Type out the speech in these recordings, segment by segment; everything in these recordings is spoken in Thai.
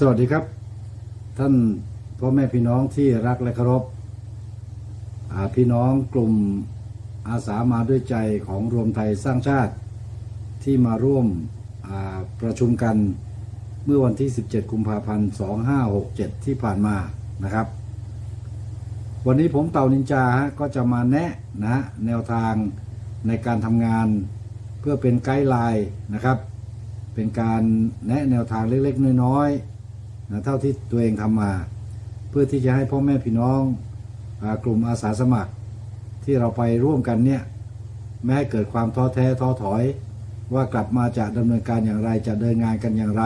สวัสดีครับ ท่านพ่อแม่พี่น้องที่รักและเคารพพี่น้องกลุ่มอาสามาด้วยใจของรวมไทยสร้างชาติ ที่มาร่วมประชุมกันเมื่อวันที่ 17 กุมภาพันธ์ 2567 ที่ผ่านมานะครับ วันนี้ผมเต่านินจาฮะก็จะมาแนะนะแนวทางในการทำงานเพื่อเป็นไกด์ไลน์นะครับ เป็นการแนะแนวทางเล็กๆ น้อยๆ นะเท่าที่ตัวเองทำมา เพื่อที่จะให้พ่อแม่พี่น้องอกลุ่มอาสาสมัคร ที่เราไปร่วมกันเนี่ยไม่ให้เกิดความท้อแท้ท้อถอย ว่ากลับมาจะดำเนินการอย่างไรจะเดินงานกันอย่างไร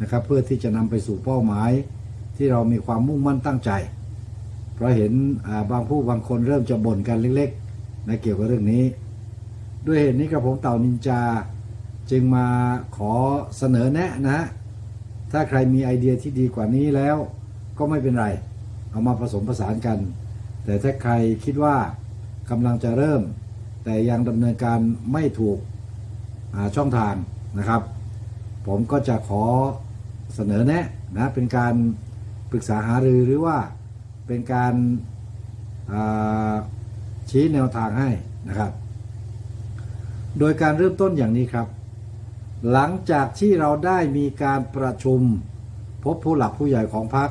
นะครับ เพื่อที่จะนำไปสู่เป้าหมาย ที่เรามีความมุ่งมั่นตั้งใจ เพราะเห็นบางผู้บางคนเริ่มจะบ่นกันเล็กๆนะเกี่ยวกับเรื่องนี้ ด้วยเหตุนี้กระผมเต่านินจา จึงมาขอเสนอแนะนะ ถ้าใครมีไอเดียที่ดีกว่านี้แล้ว ก็ไม่เป็นไร เอามาผสมผสานกัน แต่ถ้าใครคิดว่ากำลังจะเริ่ม แต่ยังดำเนินการไม่ถูกช่องทางนะครับ ผมก็จะขอเสนอแนะนะเป็นการปรึกษาหารือหรือว่าเป็นการาชี้แนวทางให้นะครับ โดยการเริ่มต้นอย่างนี้ครับ หลังจากที่เราได้มีการประชุม พบผู้หลักผู้ใหญ่ของพรรค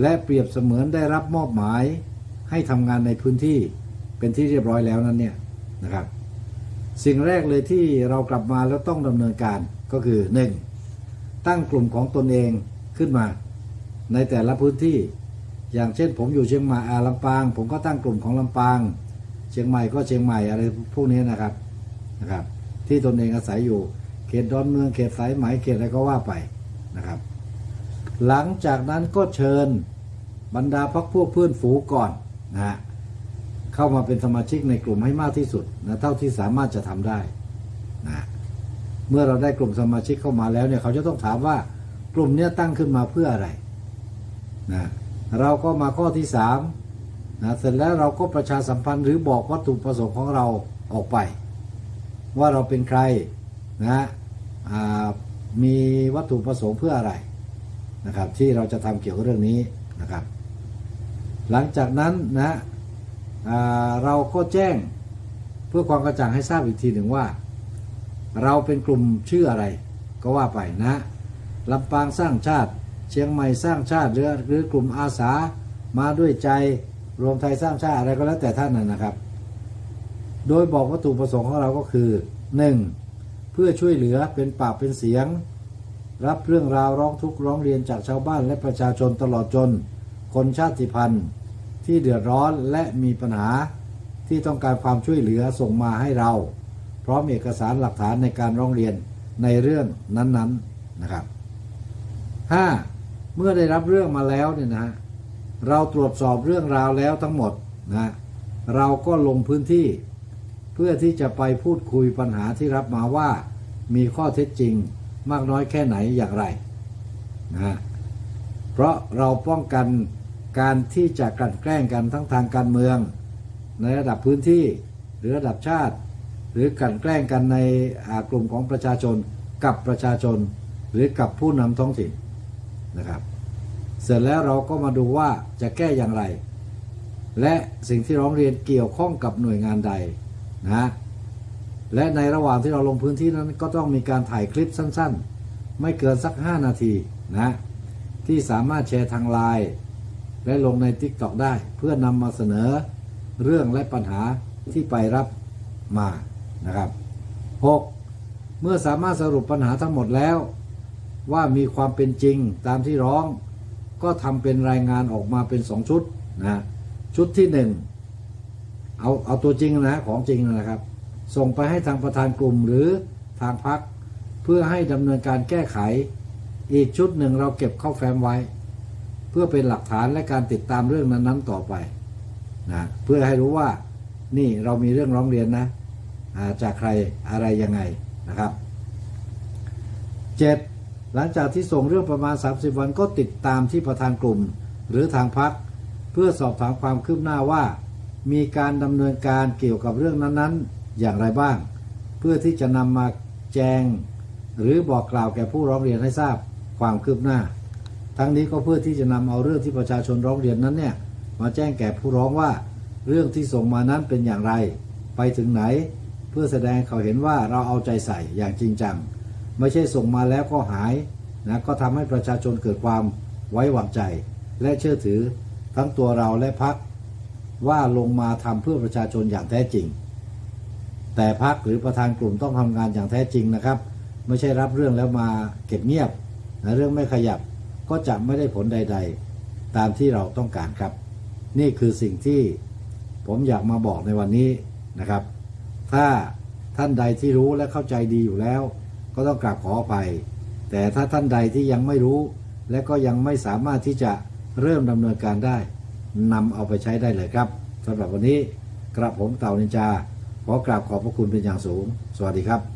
และเปรียบเสมือนได้รับมอบหมาย ให้ทำงานในพื้นที่เป็นที่เรียบร้อยแล้วนั้นเนี่ยนะครับ สิ่งแรกเลยที่เรากลับมาแล้วต้องดำเนินการก็คือ 1. ตั้งกลุ่มของตนเองขึ้นมา ในแต่ละพื้นที่ อย่างเช่น ผมอยู่เชียงใหม่อาลำปาง ผมก็ตั้งกลุ่มของลำปาง เชียงใหม่ก็เชียงใหม่อะไรพวกนี้นะครับนะครับ ที่ตนเองอาศัยอยู่ ตดอนเมืองเขตสายไหมเขตอะไรก็ว่าไปนะครับ หลังจากนั้นก็เชิญบรรดาพักพวกเพื่อนฝูงก่อนนะฮะเข้ามาเป็นสมาชิกในกลุ่มให้มากที่สุดนะเท่าที่สามารถจะทำได้นะเมื่อเราได้กลุ่มสมาชิกเข้ามาแล้วเนี่ยเขาจะต้องถามว่ากลุ่มเนี้ยตั้งขึ้นมาเพื่ออะไรนะเราก็มาข้อที่สามนะเสร็จแล้วเราก็ประชาสัมพันธ์หรือบอกวัตถุประสงค์ของเราออกไป ว่าเราเป็นใครนะ อ่ามีวัตถุประสงค์เพื่ออะไรนะครับ ที่เราจะทำเกี่ยวกับเรื่องนี้นะครับ หลังจากนั้นนะเราก็แจ้งเพื่อความกระจ่างให้ทราบอีกทีหนึ่งว่า เราเป็นกลุ่มชื่ออะไรก็ว่าไปนะลำปางสร้างชาติ เชียงใหม่สร้างชาติหรือหรือกลุ่มอาสามาด้วยใจรวมไทยสร้างชาติอะไรก็แล้วแต่ท่านนะนะครับ โดยบอกวัตถุประสงค์ของเราก็คือ 1. เพื่อช่วยเหลือเป็นปากเป็นเสียง รับเรื่องราวร้องทุกข์ร้องเรียนจากชาวบ้านและประชาชนตลอดจน คนชาติพันธุ์ ที่เดือดร้อนและมีปัญหาที่ต้องการความช่วยเหลือส่งมาให้เรา พร้อมเอกสารหลักฐานในการร้องเรียนในเรื่องนั้นๆนะครับ 5. เมื่อได้รับเรื่องมาแล้วเนี่ยนะฮะเราตรวจสอบเรื่องราวแล้วทั้งหมดนะเราก็ลงพื้นที่ เพื่อที่จะไปพูดคุยปัญหาที่รับมาว่า มีข้อเท็จจริงมากน้อยแค่ไหนอย่างไรนะฮะเพราะเราป้องกันการที่จะกลั่นแกล้งกันทั้งทางการเมือง ในระดับพื้นที่หรือระดับชาติ หรือกลั่นแกล้งกันในกลุ่มของประชาชนกับประชาชน หรือกับผู้นำท้องถิ่นนะครับ เสร็จแล้วเราก็มาดูว่าจะแก้อย่างไร และสิ่งที่ร้องเรียนเกี่ยวข้องกับหน่วยงานใด นะและในระหว่างที่เราลงพื้นที่นั้นก็ต้องมีการถ่ายคลิปสั้นๆ ไม่เกินสัก 5 นาทีนะที่สามารถแชร์ทางไลน์และลงใน t ิ k t o k ได้ เพื่อนำมาเสนอเรื่องและปัญหาที่ไปรับมานะครับ 6. เมื่อสามารถสรุปปัญหาทั้งหมดแล้ว ว่ามีความเป็นจริงตามที่ร้อง ก็ทำเป็นรายงานออกมาเป็นสองชุดนะชุดที่หนึ่ง เอาเอาตัวจริงนะของจริงนะครับ ส่งไปให้ทางประธานกลุ่มหรือทางพักเพื่อให้ดำเนินการแก้ไข อีกชุดหนึ่งเราเก็บเข้าแฟ้มไว้ เพื่อเป็นหลักฐานและการติดตามเรื่องนั้นๆต่อไปนะเพื่อให้รู้ว่านี่เรามีเรื่องร้องเรียนนะาจากใครอะไรยังไงนะครับ 7. หลังจากที่ส่งเรื่องประมาณ 30 วันก็ติดตามที่ประธานกลุ่ม หรือทางพักเพื่อสอบถามความคืบหน้าว่า มีการดำเนินการเกี่ยวกับเรื่องนั้นๆ อย่างไรบ้าง เพื่อที่จะนำมาแจง หรือบอกกล่าวแก่ผู้ร้องเรียนให้ทราบความคืบหน้า ทั้งนี้ก็เพื่อที่จะนำเอาเรื่องที่ประชาชนร้องเรียนนั้นเนี่ยมาแจ้งแก่ผู้ร้องว่า เรื่องที่ส่งมานั้นเป็นอย่างไร ไปถึงไหน เพื่อแสดงให้เขาเห็นว่าเราเอาใจใส่อย่างจริงจัง ไม่ใช่ส่งมาแล้วก็หายนะก็ทำให้ประชาชนเกิดความไว้วางใจ และเชื่อถือทั้งตัวเราและพัก ว่าลงมาทำเพื่อประชาชนอย่างแท้จริง แต่พักหรือประธานกลุ่มต้องทำงานอย่างแท้จริงนะครับ ไม่ใช่รับเรื่องแล้วมาเก็บเงียบนะเรื่องไม่ขยับก็จะไม่ได้ผลใด ๆ ตามที่เราต้องการครับ นี่คือสิ่งที่ผมอยากมาบอกในวันนี้นะครับ ถ้าท่านใดที่รู้และเข้าใจดีอยู่แล้ว ก็ต้องกราบขออภัยแต่ถ้าท่านใดที่ยังไม่รู้ และก็ยังไม่สามารถที่จะเริ่มดำเนินการได้ นำเอาไปใช้ได้เลยครับสำหรับวันนี้กระผมเต่านินจาขอกราบขอบพระคุณเป็นอย่างสูง สวัสดีครับ